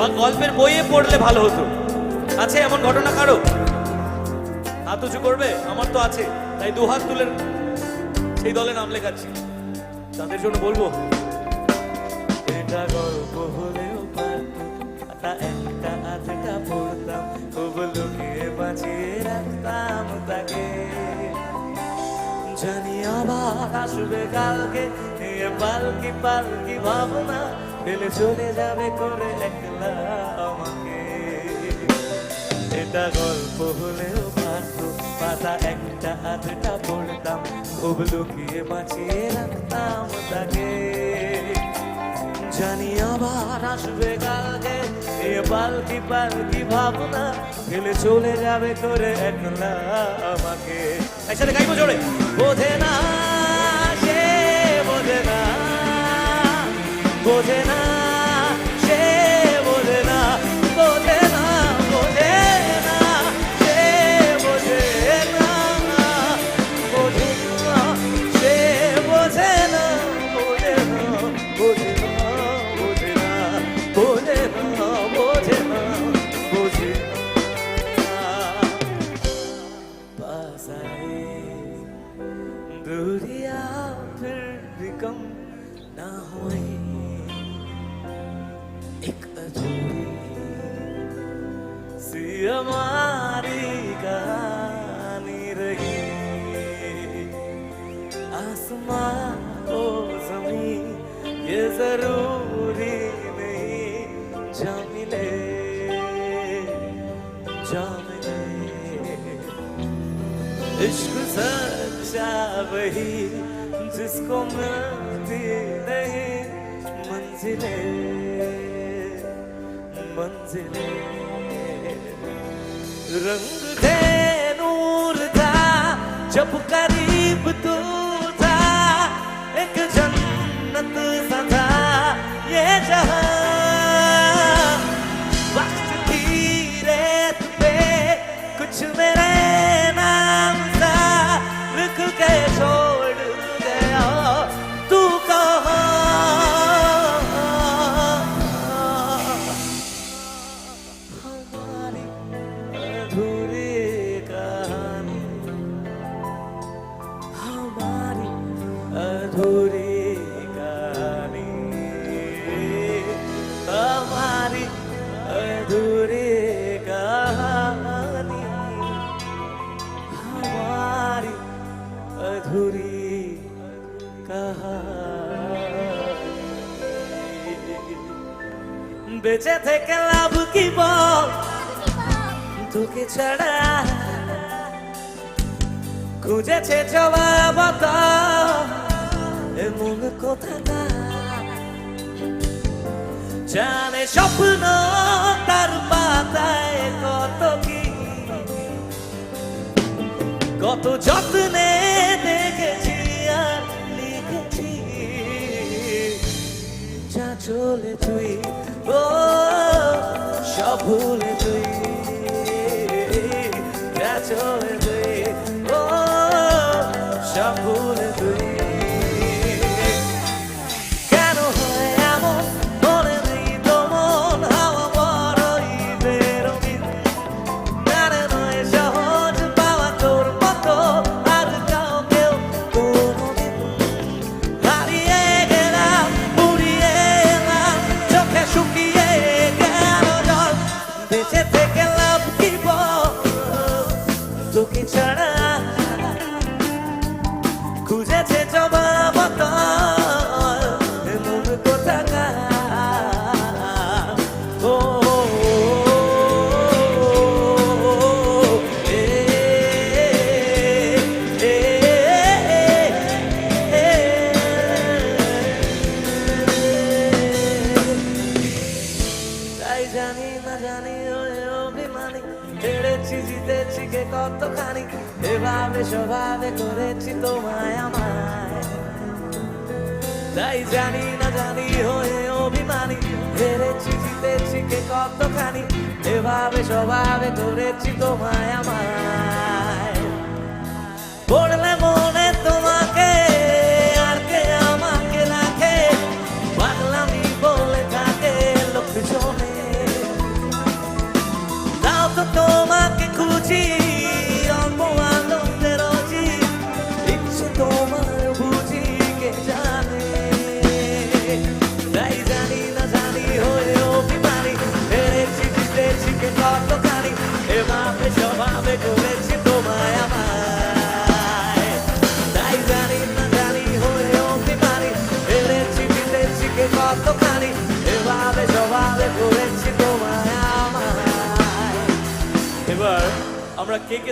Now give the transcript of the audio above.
বা গল্পের বইয়ে পড়লে ভালো হতো। আছে এমন ঘটনা কারও? হাত উঁচু করবে? আমার তো আছে। তাই দু হাত তুলে সেই দলে নাম লেখাচ্ছি। তাদের জন্য বলব, এটা গল্প হলেও একটা আধটা পড়তাম। খুব লুকিয়ে বাঁচিয়ে রাখতাম তাকে। জানি আবার আসবে কালকে পালকি পালকি ভাবনা। ফেলে চলে যাবে করে একলা আমাকে। এটা গল্প হলেও পারতো, পাতা একটা আধটা পড়তাম, খুব লুকিয়ে বাঁচিয়ে রাখতাম তাকে। জানি আবার আসবে কালকে, এ পালকি পালকি ভাবনা ফেলে চলে যাবে করে একলা আমাকে। একসাথে গাইবো জোরে। বোঝে बोले हाँ बोले हाँ बोले हाँ। पास आए, दूरिया फिर भी कम ना हुए। एक अधूरी सी अमान इश्क सच्चा वही जिसको मिलती नहीं, मंजिले मंजिले। रंग थे नूर था जब करीब तू বেঁচে থেকে লাভ কি বল? তোকে ছাড়া খুঁজেছে জবাব এমন কোথাটা জানে স্বপ্ন তার পাতায় কত কি। কত যত্নে দেখেছি আর লিখেছি। যা চলে তুই ও সব হেরেছি জিতেছি কে কতখানি? এভাবে স্বভাবে করেছি তোমায় আমায়। তাই জানি না, জানি হয়ে অভিমানী, হেরেছি, জিতেছি কে কতখানি? এভাবে স্বভাবে করেছি তোমায় আমায়। আমরা কে কে